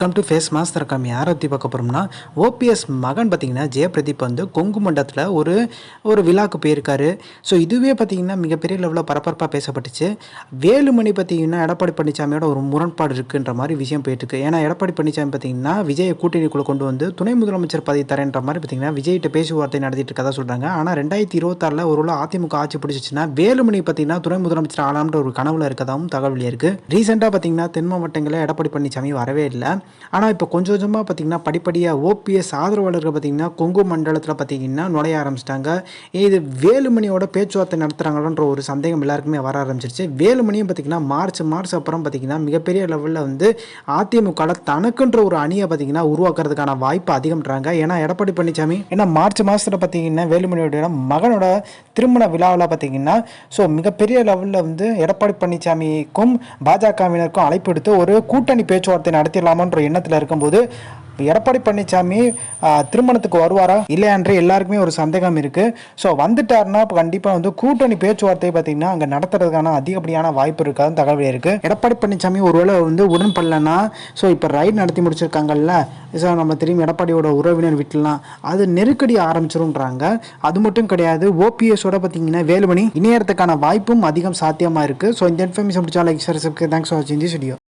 Welcome to face master come யாரை பற்றி பார்க்க போகிறோம்னா ஓபிஎஸ் மகன் பார்த்தீங்கன்னா ஜெயபிரதீப் வந்து கொங்கு மண்டலத்தில் ஒரு ஒரு விழாக்கு போயிருக்காரு. ஸோ இதுவே பார்த்தீங்கன்னா மிகப்பெரிய லெவலில் பரபரப்பாக பேசப்பட்டுச்சு. வேலுமணி பார்த்தீங்கன்னா எடப்பாடி பழனிசாமியோட ஒரு முரண்பாடு இருக்குன்ற மாதிரி விஷயம் போயிட்டுருக்கு. ஏன்னா எடப்பாடி பழனிசாமி பார்த்தீங்கன்னா விஜயை கூட்டணிக்குள்ளே கொண்டு வந்து துணை முதலமைச்சர் பதவி தரேன்ற மாதிரி பார்த்தீங்கன்னா விஜய்கிட்ட பேச்சுவார்த்தை நடத்திட்டு இருக்கதா சொல்கிறாங்க ஆனால் ரெண்டாயிரத்தி இருபத்தாறில் ஒரு அதிமுக ஆட்சி பிடிச்சிச்சுன்னா வேலுமணி பார்த்தீங்கன்னா துணை முதலமைச்சர் ஆளாம்ன்ற ஒரு கனவுல இருக்கதாகவும் தகவல் இருக்குது ரீசெண்டாக பார்த்தீங்கன்னா தென் மாவட்டங்களில் எடப்பாடி பழனிசாமி வரவே இல்லை. ஆனால் இப்போ கொஞ்சம் கொஞ்சமாக பார்த்தீங்கன்னா படிப்படியாக ஓபிஎஸ் ஆதரவாளர்கள் பார்த்தீங்கன்னா கொங்கு மண்டலத்தில் பார்த்தீங்கன்னா நுழைய ஆரம்பிச்சிட்டாங்க. இது வேலுமணியோட பேச்சுவார்த்தை நடத்துகிறாங்களோன்ற ஒரு சந்தேகம் எல்லாருக்குமே வர ஆரம்பிச்சிருச்சு. வேலுமணியும் பார்த்தீங்கன்னா மார்ச் மார்ச் அப்புறம் பார்த்திங்கன்னா மிகப்பெரிய லெவலில் வந்து அதிமுகவில் தனக்குன்ற ஒரு அணியை பார்த்தீங்கன்னா உருவாக்குறதுக்கான வாய்ப்பு அதிகம்ன்றாங்க. ஏன்னா எடப்பாடி பழனிசாமி ஏன்னா மார்ச் மாதத்தில் பார்த்தீங்கன்னா வேலுமணியோட மகனோட திருமண விழாவில் பார்த்தீங்கன்னா ஸோ மிகப்பெரிய லெவலில் வந்து எடப்பாடி பழனிசாமிக்கும் பாஜகவினருக்கும் அழைப்பு எடுத்து ஒரு கூட்டணி பேச்சுவார்த்தை நடத்திடலாமன்ற எண்ணத்தில் இருக்கும்போது எடப்பாடி பழனிசாமி திருமணத்துக்கு வருவாரா? இல்லையான்ற எல்லாருக்குமே ஒரு சந்தேகம் இருக்குது ஸோ வந்துட்டாருன்னா இப்போ கண்டிப்பாக வந்து கூட்டணி பேச்சுவார்த்தை பார்த்தீங்கன்னா அங்கே நடத்துறதுக்கான அதிகப்படியான வாய்ப்பு இருக்காதுன்னு தகவல் இருக்குது எடப்பாடி பழனிசாமி ஒருவேளை வந்து உடன்படலைன்னா ஸோ இப்போ ரைட் நடத்தி முடிச்சிருக்காங்கல்ல ஸோ நம்ம திரும்பி எடப்பாடியோட உறவினர் வீட்டிலாம் அது நெருக்கடி ஆரம்பிச்சிருன்றாங்க அது மட்டும் கிடையாது ஓபிஎஸோட பார்த்தீங்கன்னா வேலுமணி இணையறதுக்கான வாய்ப்பும் அதிகம் சாத்தியமாக இருக்குது ஸோ இந்த இன்ஃபர்மேஷன் பிடிச்சா லைக் சார் தேங்க்ஸ் ஃபார் வாட்சிங் தி வீடியோ